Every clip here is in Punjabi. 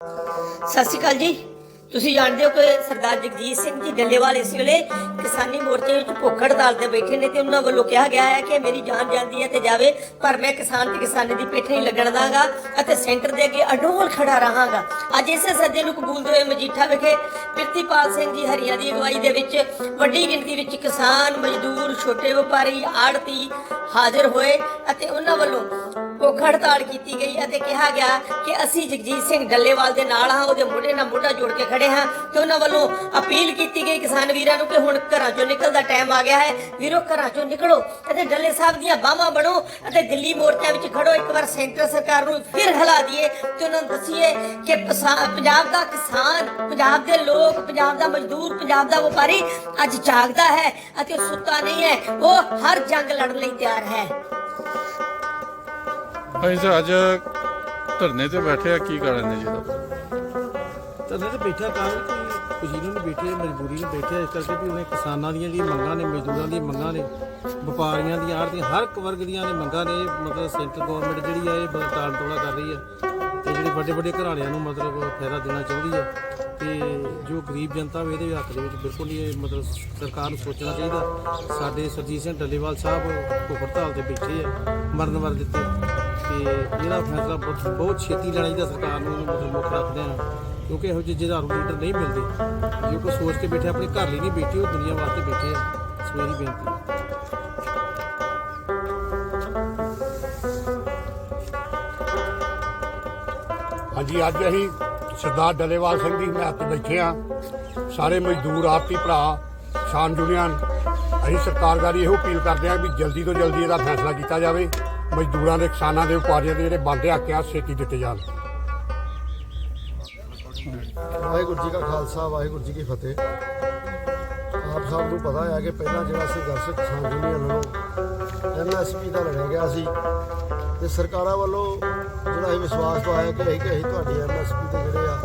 ਸਤਿ ਸ਼੍ਰੀ ਅਕਾਲ ਜੀ। ਤੁਸੀਂ ਜਾਣਦੇ ਹੋ ਕਿ ਸਰਦਾਰ ਜਗਜੀਤ ਸਿੰਘ ਜੀ ਡੱਲੇਵਾਲ ਇਸ ਵੇਲੇ ਕਿਸਾਨੀ ਮੋਰਚੇ ਵਿੱਚ ਭੁੱਖ ਹੜਤਾਲ ਤੇ ਬੈਠੇ ਨੇ ਤੇ ਉਹਨਾਂ ਵੱਲੋਂ ਕਿਹਾ ਗਿਆ ਹੈ ਕਿ ਮੇਰੀ ਜਾਨ ਜਾਂਦੀ ਹੈ ਤੇ ਜਾਵੇ, ਪਰ ਮੈਂ ਕਿਸਾਨ ਤੇ ਕਿਸਾਨੀ ਦੀ ਪਿੱਠ ਨਹੀਂ ਲੱਗਣ ਦਾਂਗਾ ਅਤੇ ਸੈਂਟਰ ਦੇ ਅੱਗੇ ਅਡੋਲ ਖੜਾ ਰਹਾਂਗਾ। ਅੱਜ ਇਸੇ ਸੱਦੇ ਨੂੰ ਕਬੂਲਦੇ ਹੋਏ ਮਜੀਠਾ ਵਿਖੇ ਪ੍ਰਿਤੀਪਾਲ ਸਿੰਘ ਜੀ ਹਰੀਆਂ ਦੀ ਅਗਵਾਈ ਦੇ ਵਿੱਚ ਵੱਡੀ ਗਿਣਤੀ ਵਿੱਚ ਕਿਸਾਨ, ਮਜ਼ਦੂਰ, ਛੋਟੇ ਵਪਾਰੀ ਆੜਤੀ ਹਾਜ਼ਰ ਹੋਏ ਅਤੇ ਉਹਨਾਂ ਵੱਲੋਂ ਭੁੱਖ ਹੜਤਾਲ ਕੀਤੀ ਗਈ ਅਤੇ ਕਿਹਾ ਗਿਆ ਕਿ ਅਸੀਂ ਜਗਜੀਤ ਸਿੰਘ ਡੱਲੇਵਾਲ ਦੇ ਨਾਲ ਹਾਂ, ਉਹਦੇ ਮੋਢੇ ਨਾਲ ਮੋਢਾ ਜੋੜ ਕੇ ਖੜੇ ਹਾਂ ਤੇ ਉਹਨਾਂ ਵੱਲੋਂ ਅਪੀਲ ਕੀਤੀ ਗਈ ਕਿਸਾਨ ਵੀਰਾਂ ਨੂੰ ਕਿ ਹੁਣ ਘਰਾਂ ਚੋਂ ਨਿਕਲਣ ਦਾ ਟਾਈਮ ਆ ਗਿਆ ਹੈ। ਵੀਰੋ, ਘਰਾਂ ਚੋਂ ਨਿਕਲੋ ਅਤੇ ਡੱਲੇ ਸਾਹਿਬ ਦੀਆਂ ਬਾਹਾਂ ਬਣੋ ਅਤੇ ਦਿੱਲੀ ਮੋਰਚਿਆਂ ਵਿੱਚ ਖੜੋ। ਇੱਕ ਵਾਰ ਸੈਂਟਰ ਸਰਕਾਰ ਨੂੰ ਫਿਰ ਹਿਲਾ ਦਈਏ ਤੇ ਉਹਨਾਂ ਨੂੰ ਦੱਸੀਏ ਕਿ ਪੰਜਾਬ ਦਾ ਕਿਸਾਨ, ਪੰਜਾਬ ਦੇ ਲੋਕ, ਪੰਜਾਬ ਦਾ ਮਜ਼ਦੂਰ, ਪੰਜਾਬ ਦਾ ਵਪਾਰੀ ਅੱਜ ਜਾਗਦਾ ਹੈ ਅਤੇ ਉਹ ਸੁੱਤਾ ਨਹੀਂ ਹੈ। ਉਹ ਹਰ ਜੰਗ ਲੜਨ ਲਈ ਤਿਆਰ ਹੈ। ਅਸੀਂ ਤਾਂ ਅੱਜ ਧਰਨੇ ਤੇ ਬੈਠੇ ਆ, ਕੀ ਕਰਨ ਨੇ ਜੀ ਦਾ ਤਦੇ ਤੇ ਬੈਠਾ ਤਾਂ ਕੋਈ ਖੁਸ਼ੀ ਨੂੰ ਬੈਠੇ ਮਜਬੂਰੀ ਨੂੰ ਬੈਠੇ ਇਸ ਕਰਕੇ ਵੀ ਉਹਨੇ ਕਿਸਾਨਾਂ ਦੀਆਂ ਜਿਹੜੀਆਂ ਮੰਗਾਂ ਨੇ, ਮਜ਼ਦੂਰਾਂ ਦੀਆਂ ਮੰਗਾਂ ਨੇ, ਵਪਾਰੀਆਂ ਦੀਆਂ, ਆੜ੍ਹਤੀਆਂ, ਹਰ ਇੱਕ ਵਰਗ ਦੀਆਂ ਨੇ ਮੰਗਾਂ ਨੇ, ਮਤਲਬ ਸੈਂਟਰ ਗਵਰਨਮੈਂਟ ਜਿਹੜੀ ਆ, ਇਹ ਬੜਾ ਟਾਲ ਟੋਲਾ ਕਰ ਰਹੀ ਆ। ਤੇ ਜਿਹੜੇ ਵੱਡੇ ਵੱਡੇ ਘਰਾਣਿਆਂ ਨੂੰ ਮਤਲਬ ਫਾਇਦਾ ਦੇਣਾ ਚਾਹੁੰਦੀ ਆ। ਤੇ ਜੋ ਗਰੀਬ ਜਨਤਾ ਵਾ, ਇਹਦੇ ਹੱਕ ਦੇ ਵਿੱਚ ਬਿਲਕੁਲ ਨਹੀਂ ਇਹ ਮਤਲਬ ਸਰਕਾਰ ਨੂੰ ਸੋਚਣਾ ਚਾਹੀਦਾ। ਸਾਡੇ ਸਰਜੀਤ ਸਿੰਘ ਡੱਲੇਵਾਲ ਸਾਹਿਬ ਭੁੱਖ ਤੇ ਬੈਠੇ ਆ, ਮਰਨ ਵਰ ਦਿੱਤੇ। ਇਹਦਾ ਫੈਸਲਾ ਬਹੁਤ ਬਹੁਤ ਛੇਤੀ ਲੈਣਾ ਚਾਹੀਦਾ ਸਰਕਾਰ ਨੂੰ ਇਹਨੂੰ ਮੁੱਖ ਰੱਖਦੇ ਆ, ਕਿਉਂਕਿ ਇਹੋ ਜਿਹੇ ਜੁਝਾਰੂ ਲੀਡਰ ਨਹੀਂ ਮਿਲਦੇ। ਜੇ ਕੋਈ ਸੋਚ ਕੇ ਬੈਠੇ, ਆਪਣੇ ਘਰ ਲਈ ਨਹੀਂ ਬੈਠੇ, ਉਹ ਦੁਨੀਆ ਵਾਸਤੇ ਬੈਠੇ ਆ। ਸੋ ਇਹੀ ਬੇਨਤੀ ਹੈ। ਹਾਂਜੀ, ਅੱਜ ਅਸੀਂ ਸਰਦਾਰ ਡੱਲੇਵਾਲ ਸਿੰਘ ਦੀ ਹਮਾਇਤ ਬੈਠੇ ਆ ਸਾਰੇ ਮਜ਼ਦੂਰ, ਆਰਤੀ ਭਰਾ, ਕਿਸਾਨ ਯੂਨੀਅਨ, ਅਸੀਂ ਸਰਕਾਰ ਸਰਕਾਰਗਾਰੀ ਇਹੋ ਅਪੀਲ ਕਰਦੇ ਆ ਵੀ ਜਲਦੀ ਤੋਂ ਜਲਦੀ ਇਹਦਾ ਫੈਸਲਾ ਕੀਤਾ ਜਾਵੇ। ਮਜ਼ਦੂਰਾਂ ਦੇ ਕਿਸਾਨਾਂ ਦੇ ਵਪਾਰੀਆਂ ਦੇ ਜਿਹੜੇ ਬੰਦੇ ਹੱਕ ਆ, ਛੇਤੀ ਦਿੱਤੇ ਜਾਣ। ਵਾਹਿਗੁਰੂ ਜੀ ਕਾ ਖਾਲਸਾ, ਵਾਹਿਗੁਰੂ ਜੀ ਕੀ ਫਤਿਹ। ਆਪ ਸਭ ਨੂੰ ਪਤਾ ਹੈ ਕਿ ਪਹਿਲਾਂ ਜਿਹੜਾ ਸੰਘਰਸ਼ ਕਿਸਾਨ ਯੂਨੀਅਨ ਵੱਲੋਂ ਐਮਐਸਪੀ ਦਾ ਲੜਿਆ ਗਿਆ ਸੀ ਤੇ ਸਰਕਾਰਾਂ ਵੱਲੋਂ ਜਿਹੜਾ ਇਹ ਵਿਸ਼ਵਾਸ ਪਾਇਆ ਕਿ ਅਸੀਂ ਕਿ ਅਸੀਂ ਤੁਹਾਡੀ ਐਮਐਸਪੀ ਦੇ ਜਿਹੜੇ ਆ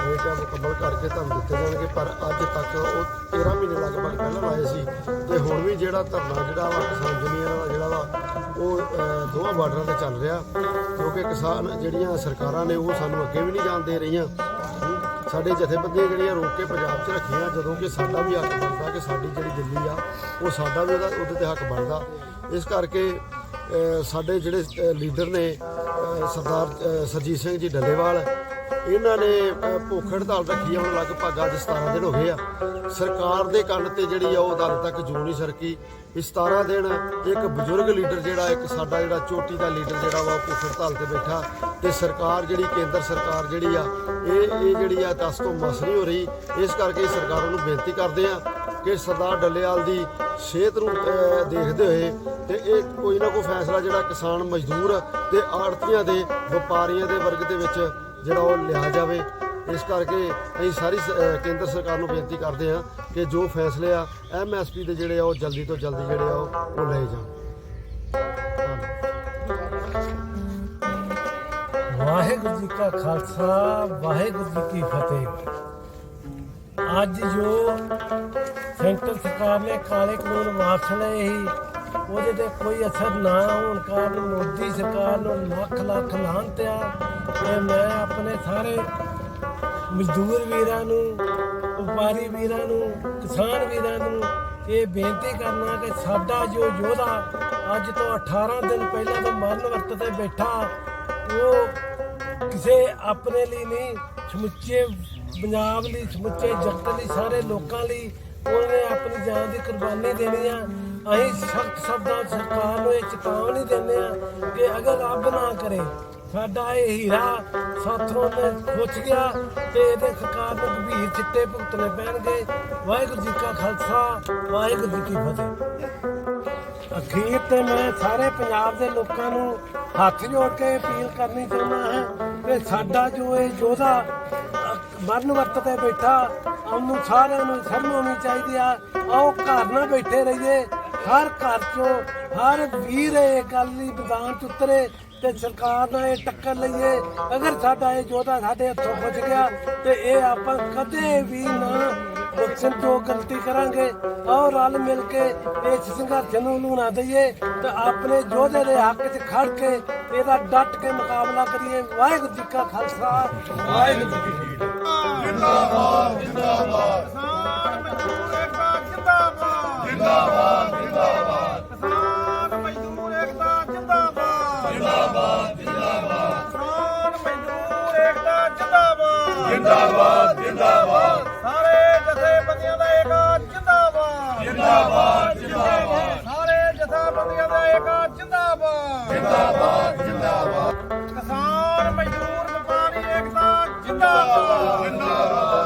ਰੇਟ ਮੁਕੰਮਲ ਕਰਕੇ ਤੁਹਾਨੂੰ ਦਿੱਤੇ ਜਾਣਗੇ ਪਰ ਅੱਜ ਤੱਕ ਉਹ 13 ਮਹੀਨੇ ਲਗਭਗ ਪਹਿਲਾਂ ਲਾਏ ਸੀ ਤੇ ਹੁਣ ਵੀ ਜਿਹੜਾ ਧਰਨਾ ਜਿਹੜਾ ਵਾ ਕਿਸਾਨ ਯੂਨੀਅਨ ਦਾ ਜਿਹੜਾ ਵਾ ਉਹ ਅਹ, ਦੋਵਾਂ ਬਾਰਡਰਾਂ ਤੇ ਚੱਲ ਰਿਹਾ। ਕਿਉਂਕਿ ਕਿਸਾਨ ਜਿਹੜੀਆਂ ਸਰਕਾਰਾਂ ਨੇ ਉਹ ਸਾਨੂੰ ਅੱਗੇ ਵੀ ਨਹੀਂ ਜਾਣ ਦੇ ਰਹੀਆਂ। ਸਾਡੇ ਜਥੇਬੰਦੀਆਂ ਜਿਹੜੀਆਂ ਰੋਕ ਕੇ ਪੰਜਾਬ 'ਚ ਰੱਖੀਆਂ ਜਦੋਂ ਕਿ ਸਾਡਾ ਵੀ ਹੱਕ ਬਣਦਾ ਕਿ ਸਾਡੀ ਜਿਹੜੀ ਦਿੱਲੀ ਆ ਉਹ ਸਾਡਾ ਵੀ ਉਹਦਾ ਉਹਦੇ ਤੇ ਹੱਕ ਬਣਦਾ। ਇਸ ਕਰਕੇ ਸਾਡੇ ਜਿਹੜੇ ਲੀਡਰ ਨੇ ਸਰਦਾਰ ਅਹ, ਸਰਜੀਤ ਸਿੰਘ ਜੀ ਡੱਲੇਵਾਲ ਇਹਨਾਂ ਨੇ ਅਹ, ਭੁੱਖ ਹੜਤਾਲ ਰੱਖੀ ਆ ਹੁਣ ਲਗਭਗ ਅੱਜ 17 ਦਿਨ ਹੋ ਗਏ ਆ। ਸਰਕਾਰ ਦੇ ਕੰਨ ਤੇ ਜਿਹੜੀ ਆ ਉਹ ਅਦਾਲਤ ਤੱਕ ਜੂ ਨਹੀਂ ਸਰਕੀ। ਵੀ 17 ਦਿਨ ਇੱਕ ਬਜ਼ੁਰਗ ਲੀਡਰ ਜਿਹੜਾ ਇੱਕ ਸਾਡਾ ਜਿਹੜਾ ਚੋਟੀ ਦਾ ਲੀਡਰ ਜਿਹੜਾ ਵਾ ਉਹ ਭੁੱਖ ਹੜਤਾਲ ਤੇ ਬੈਠਾ। ਤੇ ਸਰਕਾਰ ਜਿਹੜੀ ਕੇਂਦਰ ਸਰਕਾਰ ਜਿਹੜੀ ਆ ਇਹ ਇਹ ਜਿਹੜੀ ਆ ਦਸ ਤੋਂ ਮਸ ਨਹੀਂ ਹੋ ਰਹੀ। ਇਸ ਕਰਕੇ ਸਰਕਾਰਾਂ ਨੂੰ ਬੇਨਤੀ ਕਰਦੇ ਆ ਕਿ ਸਰਦਾਰ ਡੱਲੇਵਾਲ ਦੀ ਸਿਹਤ ਨੂੰ ਦੇਖਦੇ ਹੋਏ ਤੇ ਇਹ ਕੋਈ ਨਾ ਕੋਈ ਫੈਸਲਾ ਜਿਹੜਾ ਕਿਸਾਨ ਮਜ਼ਦੂਰ ਤੇ ਆੜਤੀਆਂ ਦੇ ਵਪਾਰੀਆਂ ਦੇ ਵਰਗ ਦੇ ਵਿੱਚ ਜਿਹੜਾ ਉਹ ਲਿਆ ਜਾਵੇ। ਇਸ ਕਰਕੇ ਅਸੀਂ ਸਾਰੀ ਕੇਂਦਰ ਸਰਕਾਰ ਨੂੰ ਬੇਨਤੀ ਕਰਦੇ ਆ ਕਿ ਜੋ ਫੈਸਲੇ ਆ ਐਮਐਸਪੀ ਦੇ ਜਿਹੜੇ ਆ, ਉਹ ਜਲਦੀ ਤੋਂ ਜਲਦੀ ਜਿਹੜੇ ਆ ਉਹ ਲਏ ਜਾਣ। ਵਾਹਿਗੁਰੂ ਜੀ ਕਾ ਖਾਲਸਾ, ਵਾਹਿਗੁਰੂ ਜੀ ਕੀ ਫਤਿਹ। ਅੱਜ ਜੋ ਸੈਂਟਰ ਸਰਕਾਰ ਨੇ ਕਾਲੇ ਕਾਨੂੰਨ ਵਾਪਸ ਲਏ ਸੀ ਉਹਦੇ ਤੇ ਕੋਈ ਅਸਰ ਨਾ ਹੋਣ ਕਾਰਨ ਮੋਦੀ ਸਰਕਾਰ ਨੂੰ ਲੱਖ ਲੱਖ ਲਾਹਨਤ ਆ ਤੇ ਮੈਂ ਆਪਣੇ ਸਾਰੇ ਮਜ਼ਦੂਰ ਵੀਰਾਂ ਨੂੰ, ਵਪਾਰੀ ਵੀਰਾਂ ਨੂੰ, ਕਿਸਾਨ ਵੀਰਾਂ ਨੂੰ ਇਹ ਬੇਨਤੀ ਕਰਨਾ ਕਿ ਸਾਡਾ ਜੋ ਯੋਧਾ ਅੱਜ ਤੋਂ 18 ਦਿਨ ਪਹਿਲਾਂ ਤੋਂ ਮਰਨ ਵਰਤ ਤੇ ਬੈਠਾ, ਉਹ ਕਿਸੇ ਆਪਣੇ ਲਈ ਨਹੀਂ, ਸਮੁੱਚੇ ਪੰਜਾਬ ਲਈ, ਸਮੁੱਚੇ ਜਗਤ ਲਈ, ਸਾਰੇ ਲੋਕਾਂ ਲਈ ਉਹਨੇ ਆਪਣੀ ਜਾਨ ਦੀ ਕੁਰਬਾਨੀ ਦੇਣੀ ਆ। ਅਸੀਂ ਸਖਤ ਸ਼ਬਦਾਂ ਸਰਕਾਰ ਨੂੰ ਇਹ ਚੇਤਾਵਨੀ ਦਿੰਦੇ ਆ ਕਿ ਅਗਰ ਰੱਬ ਨਾ ਕਰੇ, ਸਾਡਾ ਇਹ ਹੀਰਾ ਸਾਥੋਂ ਨੇ ਖੁੱਚ ਗਿਆ ਤੇ ਇਹਦੇ ਸਰਕਾਰ ਨੂੰ ਗੰਭੀਰ ਚਿੱਟੇ ਭੁਗਤਣੇ ਪੈਣਗੇ। ਵਾਹਿਗੁਰੂ ਜੀ ਕਾ ਖਾਲਸਾ, ਵਾਹਿਗੁਰੂ ਜੀ ਕੀ ਫਤਿਹ। ਅਖੀਰ ਤੇ ਮੈਂ ਸਾਰੇ ਪੰਜਾਬ ਦੇ ਲੋਕਾਂ ਨੂੰ ਹੱਥ ਜੋੜ ਕੇ ਅਪੀਲ ਕਰਨੀ ਚਾਹੁੰਦਾ ਹਾਂ ਕਿ ਸਾਡਾ ਜੋ ਇਹ ਯੋਧਾ ਮਰਨ ਵਰਤ ਤੇ ਬੈਠਾ, ਉਹਨੂੰ ਸਾਰਿਆਂ ਨੂੰ ਸ਼ਰਮ ਆਉਣੀ ਚਾਹੀਦੀ ਆ। ਆਓ ਘਰ ਨਾ ਬੈਠੇ ਰਹੀਏ। ਹਰ ਘਰ ਚੋਂ ਹਰ ਵੀਰ ਇਹ ਗੱਲ ਦੀ ਮੈਦਾਨ ਚ ਉਤਰੇ ਤੇ ਸਰਕਾਰ ਨਾਲ ਇਹ ਟੱਕਰ ਲਈਏ। ਅਗਰ ਸਾਡਾ ਇਹ ਯੋਧਾ ਸਾਡੇ ਹੱਥੋਂ ਬਚ ਗਿਆ ਤੇ ਇਹ ਆਪਾਂ ਕਦੇ ਵੀ ਨਾ ਬਖਸ਼ਣ ਜੋ ਗਲਤੀ ਕਰਾਂਗੇ। ਆਓ ਰਲ ਮਿਲ ਕੇ ਇਸ ਸੰਘਰਸ਼ ਨੂੰ ਲੂਣਾ ਦਈਏ ਤੇ ਆਪਣੇ ਯੋਧੇ ਦੇ ਹੱਕ 'ਚ ਖੜ ਕੇ ਇਹਦਾ ਡਟ ਕੇ ਮੁਕਾਬਲਾ ਕਰੀਏ। ਵਾਹਿਗੁਰੂ ਜੀ ਕਾ ਖਾਲਸਾ। ਵਾਹਿਗੁਰੂ ਜੀ ਕੀ ਫਤਿਹ। ਜਥੇਬੰਦੀਆਂ ਦਾ ਏਕਾ ਜਿੰਦਾਬਾਦ। ਜਿੰਦਾਬਾਦ ਜਿੰਦਾਬਾਦ। ਕਿਸਾਨ ਮਜ਼ਦੂਰ ਵਪਾਰੀ ਏਕਤਾ ਜਿੰਦਾਬਾਦ। ਜਿੰਦਾਬਾਦ।